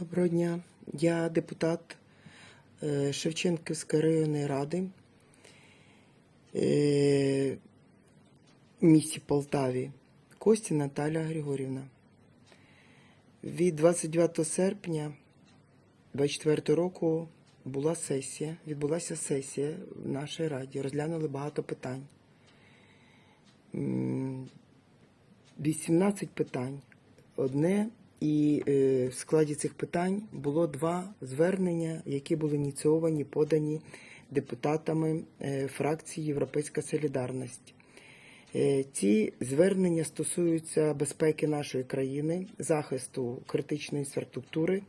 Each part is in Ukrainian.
Доброго дня. Я депутат е, Шевченківської районної ради е, в місті Полтаві. Кості Наталя Григорівна. Від 29 серпня 24 року була сесія, відбулася сесія в нашій раді. Розглянули багато питань. 18 питань. Одне, і е, в складі цих питань було два звернення, які були ініційовані, подані депутатами е, фракції Європейська Солідарність. Е, Ці звернення стосуються безпеки нашої країни, захисту критичної інфраструктури.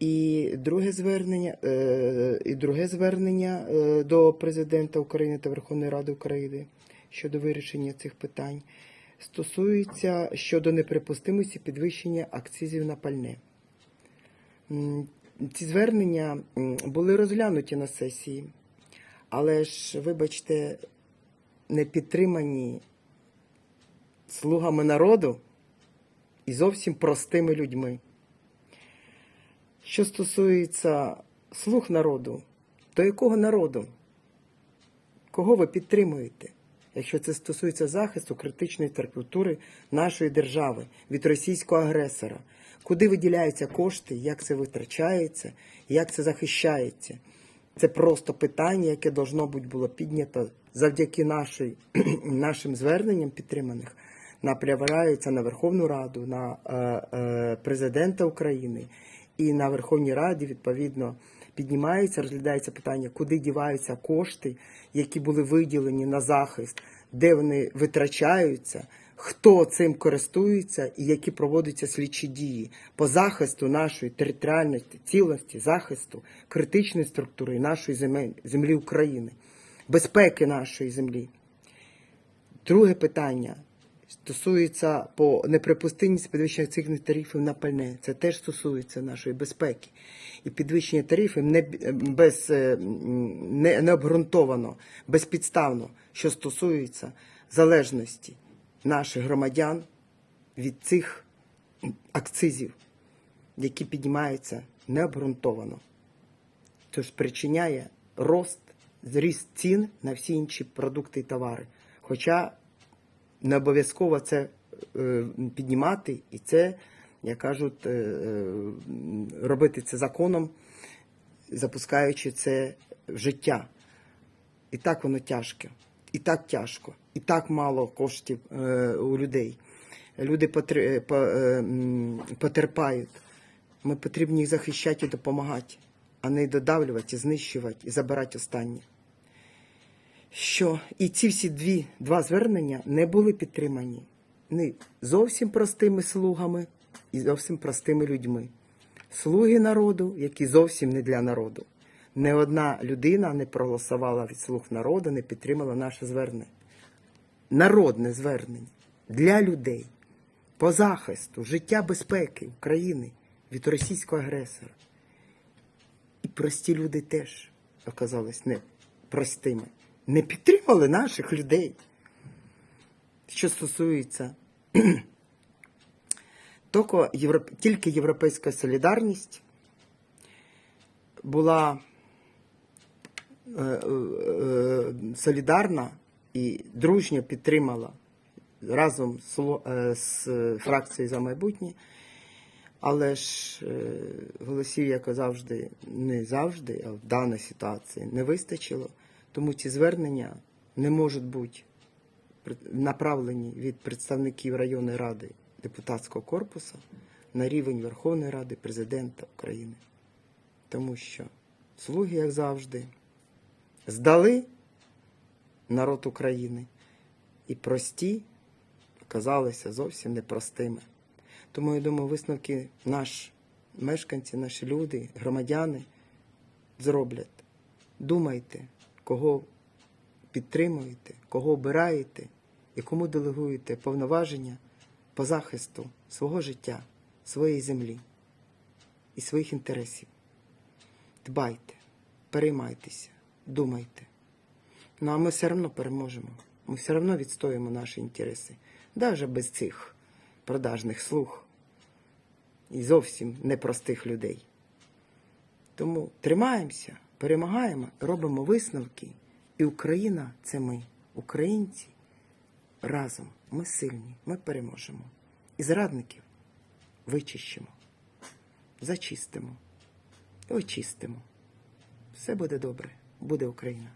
І друге звернення, і друге звернення до президента України та Верховної Ради України щодо вирішення цих питань стосується щодо неприпустимості підвищення акцизів на пальне. Ці звернення були розглянуті на сесії, але ж, вибачте, не підтримані слугами народу і зовсім простими людьми. Що стосується слуг народу, то якого народу? Кого ви підтримуєте? Якщо це стосується захисту критичної інфраструктури нашої держави від російського агресора, куди виділяються кошти, як це витрачається, як це захищається? Це просто питання, яке должно бути було піднято завдяки нашій, нашим зверненням підтриманих, направляється на Верховну Раду, на е, е, президента України і на Верховній Раді відповідно піднімається, розглядається питання, куди діваються кошти, які були виділені на захист, де вони витрачаються, хто цим користується і які проводяться слідчі дії по захисту нашої територіальної цілості, захисту критичної структури нашої земель, землі України, безпеки нашої землі. Друге питання стосується по неприпустимості підвищення цих тарифів на пальне. Це теж стосується нашої безпеки. І підвищення тарифів не, без, е, не, не обґрунтовано, безпідставно, що стосується залежності наших громадян від цих акцизів, які піднімаються необґрунтовано. Це спричиняє рост, зріст цін на всі інші продукти і товари. Хоча не обов'язково це е, піднімати і це, як кажуть, е, е, робити це законом, запускаючи це в життя. І так воно тяжке, і так тяжко, і так мало коштів у людей. Люди потерпають. Ми потрібні їх захищати і допомагати, а не додавлювати, знищувати і забирати останнє що і ці всі дві, два звернення не були підтримані не зовсім простими слугами і зовсім простими людьми. Слуги народу, які зовсім не для народу. Не одна людина не проголосувала від слуг народу, не підтримала наше звернення. Народне звернення для людей по захисту життя безпеки України від російського агресора. І прості люди теж оказались не простими. Не підтримали наших людей. Що стосується європ... тільки європейська солідарність була е, е, солідарна і дружньо підтримала разом з, е, фракцією за майбутнє. Але ж голосів, як завжди, не завжди, а в даній ситуації не вистачило. Тому ці звернення не можуть бути направлені від представників районної ради депутатського корпусу на рівень Верховної Ради президента України. Тому що слуги, як завжди, здали народ України і прості оказалися зовсім непростими. Тому я думаю, висновки наш мешканці, наші люди, громадяни зроблять. Думайте, кого підтримуєте, кого обираєте і кому делегуєте повноваження по захисту свого життя, своєї землі і своїх інтересів. Дбайте, переймайтеся, думайте. Ну а ми все одно переможемо. Ми все одно відстоїмо наші інтереси, навіть без цих продажних слуг. і зовсім непростих людей. Тому тримаємося, перемагаємо, робимо висновки. І Україна це ми, українці, разом. Ми сильні, ми переможемо. І зрадників вичищимо, зачистимо, очистимо. Все буде добре, буде Україна.